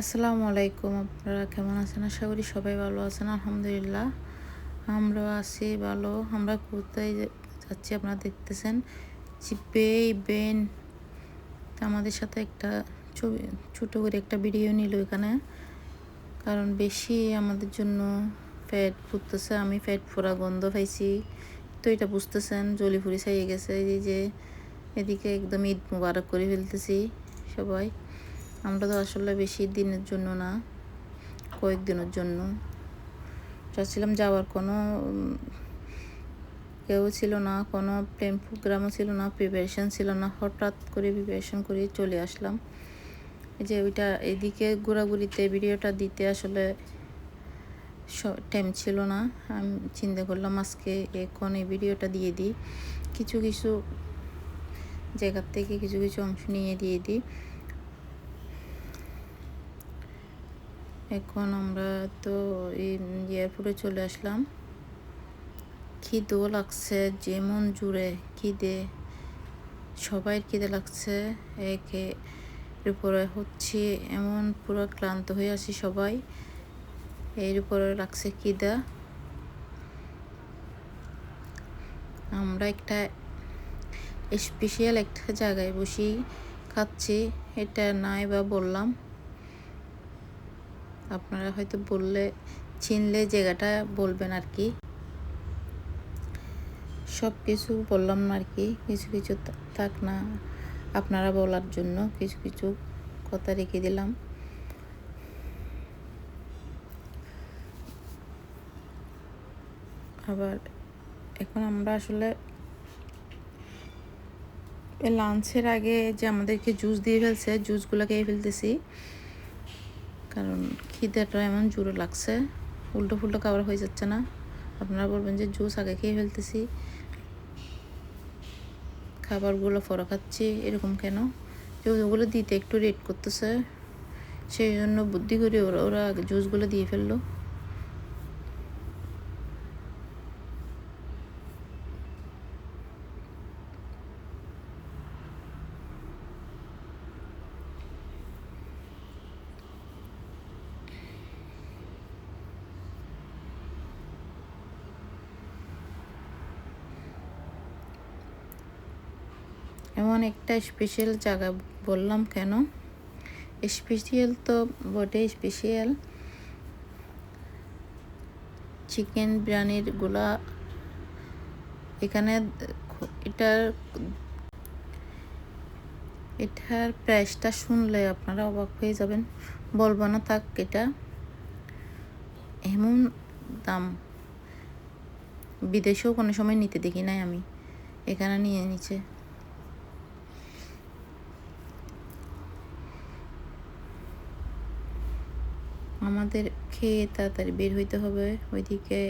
আসসালামু আলাইকুম আপনারা কেমন আছেন? আশা করি সবাই ভালো আছেন, আলহামদুলিল্লাহ। আমরা আছি ভালো। আমরা কোথায় যাচ্ছি আপনারা দেখতেছেন? চিপে বেন আমাদের সাথে একটা ছবি, ছোটো করে একটা ভিডিও নিল এখানে। কারণ বেশি আমাদের জন্য ফ্যাট ফুটতেছে। আমি ফ্যাট ফোড়া গন্ধ পাইছি। তো এটা বুঝতেছেন, জলি ফুরি ছাইয়ে গেছে। এই যে, এদিকে একদম ঈদ মুবারক করে ফেলতেছি সবাই। আমরা তো আসলে বেশি দিনের জন্য না, কয়েকদিনের জন্য। চাচ্ছিলাম যাওয়ার, কোনো কেউ ছিল না, কোনো প্রেম প্রোগ্রামও ছিল না প্রিপারেশন ছিল না। হঠাৎ করে প্রিপারেশন করে চলে আসলাম। যে ওইটা এদিকে ঘোরাঘুরিতে ভিডিওটা দিতে আসলে টাইম ছিল না। আমি চিন্তা করলাম আজকে এখন এই ভিডিওটা দিয়ে দিই। কিছু কিছু জায়গার থেকে কিছু কিছু অংশ নিয়ে দিয়ে দিই। এখন আমরা তো এই এয়ারপোর্টে চলে আসলাম। খিদেও লাগছে, যেমন জুড়ে খিদে সবাই খিদে লাগছে, একে উপরে হচ্ছে এমন পুরো ক্লান্ত হয়ে আছি সবাই এর উপরে লাগছে খিদা। আমরা একটা স্পেশাল একটা জায়গায় বসি খাচ্ছি, এটা নাই বা বললাম। আপনারা হয়তো বললে, চিনলে জায়গাটা বলবেন আর কি। সব কিছু বললাম না আর কি, কিছু কিছু থাক না, আপনারা বলার জন্য কিছু কিছু কথা রেখে দিলাম। আবার এখন আমরা আসলে লাঞ্চের আগে যে আমাদেরকে জুস দিয়ে ফেলছে জুসগুলো খেয়ে ফেলতেছি। কারণ খিদেটা এমন জোরে লাগছে, উল্টো ফুল্টো খাবার হয়ে যাচ্ছে না। আপনারা বলবেন যে জুস আগে খেয়ে ফেলতেছি। খাবারগুলো ফরা খাচ্ছি, এরকম কেন? যে ওগুলো দিতে একটু রেট করতেছে, সেই জন্য বুদ্ধি করে ওরা ওরা আগে জুসগুলো দিয়ে ফেলল। এমন একটা স্পেশাল জায়গা বললাম কেন? স্পেশাল তো বটে স্পেশাল চিকেন বিরিয়ানিরগুলা এখানে এটার এটার প্রাইসটা শুনলে আপনারা অবাক হয়ে যাবেন। বলব না থাক এটা। এমন দাম। বিদেশেও কোনো সময় নিতে দেখি নাই আমি। এখানে নিয়ে নিচ্ছে। আমাদের খেয়ে তাড়াতাড়ি বের হইতে হবে। ওইদিকে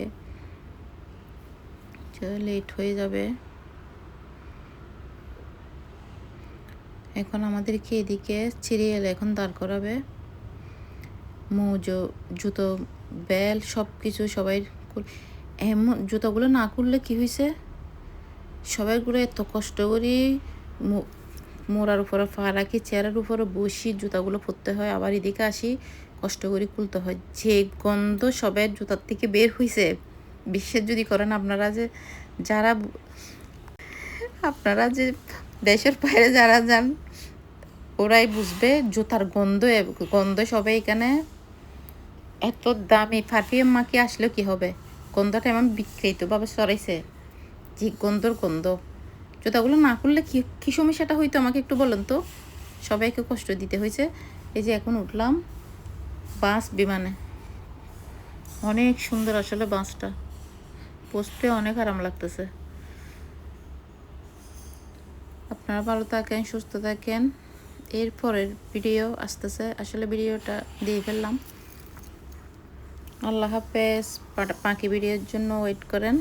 লেট হয়ে যাবে। এখন আমাদেরকে এদিকে সিরিয়াল এখন দাঁড় করাবে। মোজো, জুতো বেল সব কিছু সবাই এমন জুতোগুলো না করলে কি হয়েছে সবাইগুলো এত কষ্ট করি মোড়ার উপরে পা রাখি চেয়ারের উপরে বসি জুতাগুলো পরতে হয়। আবার এদিকে আসি কষ্ট করে খুলতে হয়। যে গন্ধ সবের জুতার থেকে বের হয়েছে বিশ্বাস যদি করেন আপনারা যে যারা আপনারা যে দেশের বাইরে যারা যান, ওরাই বুঝবে জুতার গন্ধ গন্ধ সবাই এখানে এত দামি। পারফিউম মাকে আসলেও কি হবে? গন্ধটা এমন বিকৃতভাবে সরাইছে যে গন্ধর গন্ধ। জুতাগুলো না করলে কি, কী সমস্যাটা হইতো আমাকে একটু বলেন তো? সবাইকে কষ্ট দিতে হয়েছে। এই যে এখন উঠলাম। বাস বিমানে। অনেক সুন্দর আসলে বাসটা। বসতে অনেক আরাম লাগতেছে। আপনারা ভালো থাকেন, সুস্থ থাকেন। এরপরের ভিডিও আসতেছে। আসলে ভিডিওটা দিয়ে ফেললাম। আল্লাহ হাফেজ। পাখি ভিডিওর জন্য ওয়েট করেন।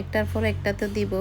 একটার পর একটা তো দিব